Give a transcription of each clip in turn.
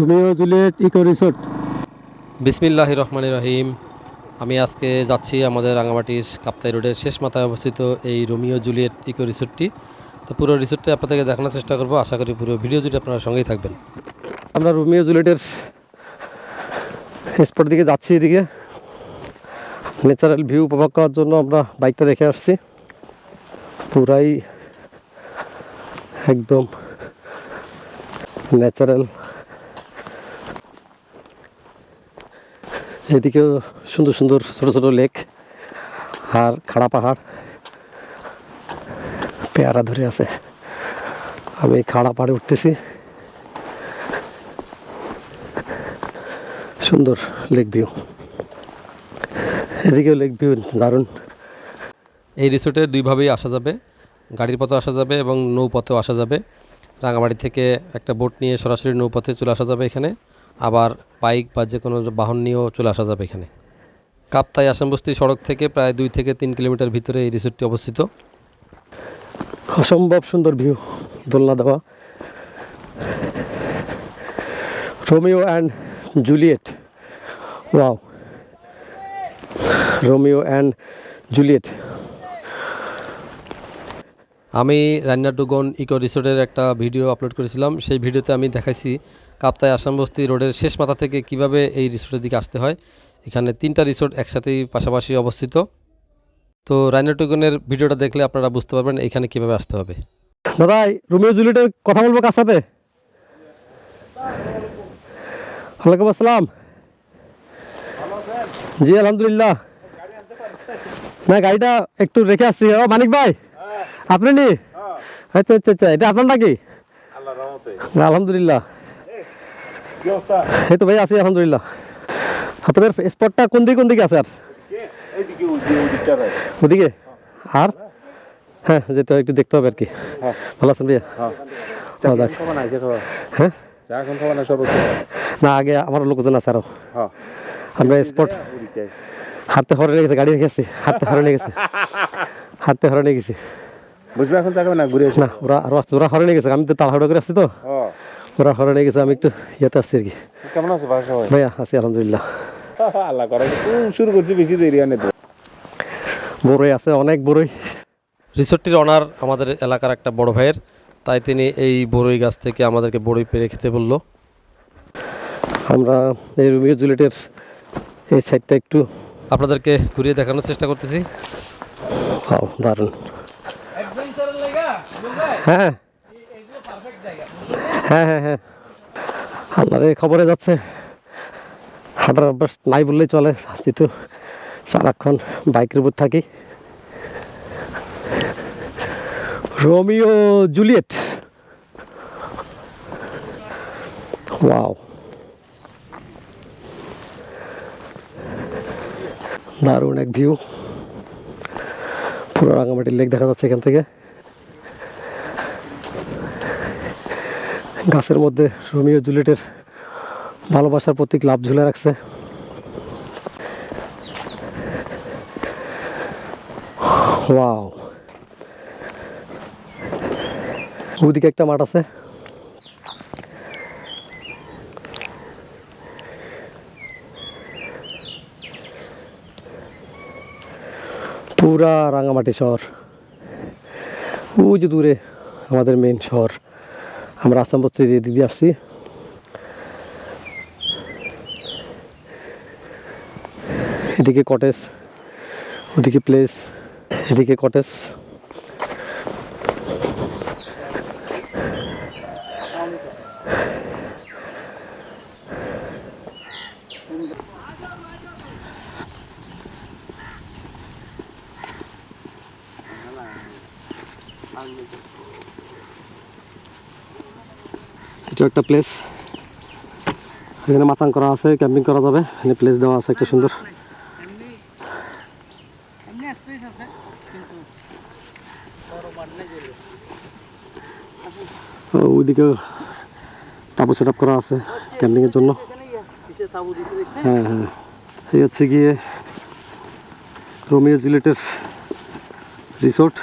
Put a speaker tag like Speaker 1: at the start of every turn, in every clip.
Speaker 1: Romeo Juliet eco resort
Speaker 2: বিসমিল্লাহ রহমান রহিম। আমি আজকে যাচ্ছি আমাদের রাঙামাটির কাপ্তাই রোডের শেষ মাথায় অবস্থিত এই রোমিও জুলিয়েট ইকো রিসোর্টটি তো পুরো রিসোর্টটি আপনাদেরকে দেখানোর চেষ্টা করব। আশা করি পুরো ভিডিও জুড়ে আপনারা সঙ্গেই থাকবেন।
Speaker 1: আমরা রোমিও জুলিয়েটের স্পট দিকে যাচ্ছি এদিকে। ন্যাচারাল ভিউ উপভোগ করার জন্য আমরা বাইকটা রেখে আসছি। পুরাই একদম ন্যাচারাল এদিকেও সুন্দর সুন্দর ছোট ছোট লেক আর খাড়া পাহাড়, পেয়ারা ধরে আছে। আমি খাড়া পাহাড়ে উঠতেছি। সুন্দর লেক ভিউ। এদিকেও লেক ভিউ দারুণ।
Speaker 2: এই রিসোর্টে দুইভাবেই আসা যাবে। গাড়ির পথে আসা যাবে এবং নৌপথেও আসা যাবে। রাঙামাটি থেকে একটা বোট নিয়ে সরাসরি নৌপথে চলে আসা যাবে এখানে। আবার বাইক বা যে কোনো বাহন নিয়েও চলে আসা যাবে এখানে। কাপ্তাই আসামবস্তি সড়ক থেকে প্রায় দুই থেকে তিন কিলোমিটার ভিতরে এই রিসোর্টটি অবস্থিত।
Speaker 1: অসম্ভব সুন্দর ভিউ দোলনা দেওয়া। Romeo and Juliet wow. Romeo and Juliet.
Speaker 2: আমি রান্নাডুগন ইকো রিসোর্টের একটা ভিডিও আপলোড করেছিলাম। সেই ভিডিওতে আমি দেখাইছি কাপ্তাই আসামবস্তি রোডের শেষ মাথা থেকে কীভাবে এই রিসোর্টের দিকে আসতে হয়? এখানে তিনটা রিসোর্ট একসাথেই পাশাপাশি অবস্থিত। তো রান্নাডুগনের ভিডিওটা দেখলে আপনারা বুঝতে পারবেন এখানে কীভাবে আসতে হবে।
Speaker 1: দাদা রোমিও জুলিয়েটের কথা বলব কার সাথে? ওয়ালাইকুম আসসালাম। জি আলহামদুলিল্লাহ। না গাড়িটা একটু রেখে আসছি। ও মানিক ভাই আপনি নি? আচ্ছা আচ্ছা আচ্ছা এটা আপনার নাকি? না, আলহামদুলিল্লাহ। এই তো ভাই আছি আলহামদুলিল্লাহ। আপনাদের স্পটটা কোন দিকে কোন দিকে আছে আর? ওদিকে আর? হ্যাঁ যেতে হয়, একটু দেখতে হবে আর কি। ভালো আছেন ভাইয়া? হ্যাঁ। না আগে আমার লোকজন আছে আরও। আমরা স্পট হাঁটতে হরে নিয়ে গেছে গাড়ি রেখে আসছি হাঁটতে হরে নিয়ে গেছে। হাঁটতে হরে নিয়ে গেছি।
Speaker 3: বুঝবে এখন যাবে না ঘুরে
Speaker 1: না ওরা আরও আসছে ওরা হরে নিয়ে গেছে আমি তো তাড়াহুড়ো করে আসছি তো। ওরা হরে নিয়ে গেছে আমি একটু ইয়েতে আসছি আর কি।
Speaker 3: কেমন আছে
Speaker 1: ভাইয়া আছি আলহামদুলিল্লাহ।
Speaker 3: আল্লাহ করে শুরু করছি বেশি দেরি তো।
Speaker 1: বড়ই আছে অনেক বড়ই।
Speaker 2: রিসোর্টটির অনার আমাদের এলাকার একটা বড় ভাইয়ের তাই তিনি এই বড়ই গাছ থেকে আমাদেরকে বড়ই পেরে খেতে বলল।
Speaker 1: আমরা এই রুমিও জুলেটের এই সাইডটা একটু
Speaker 2: আপনাদেরকে ঘুরিয়ে দেখানোর চেষ্টা করতেছি।
Speaker 1: দারুণ। হ্যাঁ। হ্যাঁ হ্যাঁ হ্যাঁ। আপনার এই খবরে যাচ্ছে। হাঁটার অভ্যাস নাই বললেই চলে। যেহেতু সারাক্ষণ বাইকের উপর থাকি। Romeo Juliet. ওয়াও। দারুণ এক ভিউ। পুরো রাঙামাটির লেক দেখা যাচ্ছে এখান থেকে। গাছের মধ্যে রোমিও জুলিয়েটের ভালোবাসার প্রতীক লাভ ঝুলে রাখছে। ওয়াও। ওদিকে একটা মাঠ আছে। পুরা রাঙামাটি শহর। ওই যে দূরে। আমাদের মেন শহর। আমরা আসাম বস্তি দিয়ে দিদি আসছি। এদিকে কটেজ ওদিকে প্লেস এদিকে কটেজ এটা একটা প্লেস এখানে মাচাং করা আছে ক্যাম্পিং করা যাবে। এখানে প্লেস দেওয়া আছে একটা সুন্দর। ওইদিকে তাপু সেট করা আছে ক্যাম্পিংয়ের জন্য। হ্যাঁ হ্যাঁ। এই হচ্ছে গিয়ে রোমিও জুলেটের রিসোর্ট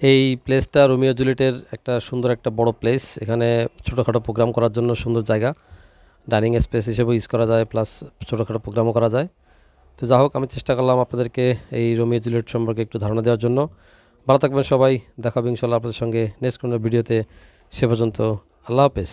Speaker 2: এই প্লেসটা রোমিও জুলিয়েটের একটা সুন্দর একটা বড় প্লেস এখানে ছোটোখাটো প্রোগ্রাম করার জন্য সুন্দর জায়গা। ডাইনিং স্পেস হিসেবে ইউজ করা যায় প্লাস ছোটোখাটো প্রোগ্রামও করা যায়। তো যা হোক, আমি চেষ্টা করলাম আপনাদেরকে এই রোমিও জুলিয়েট সম্পর্কে একটু ধারণা দেওয়ার জন্য। ভালো থাকবেন সবাই। দেখাবেন ইনশাল্লাহ আপনাদের সঙ্গে নেক্সট কোনো ভিডিওতে সে পর্যন্ত আল্লাহ হাফেজ।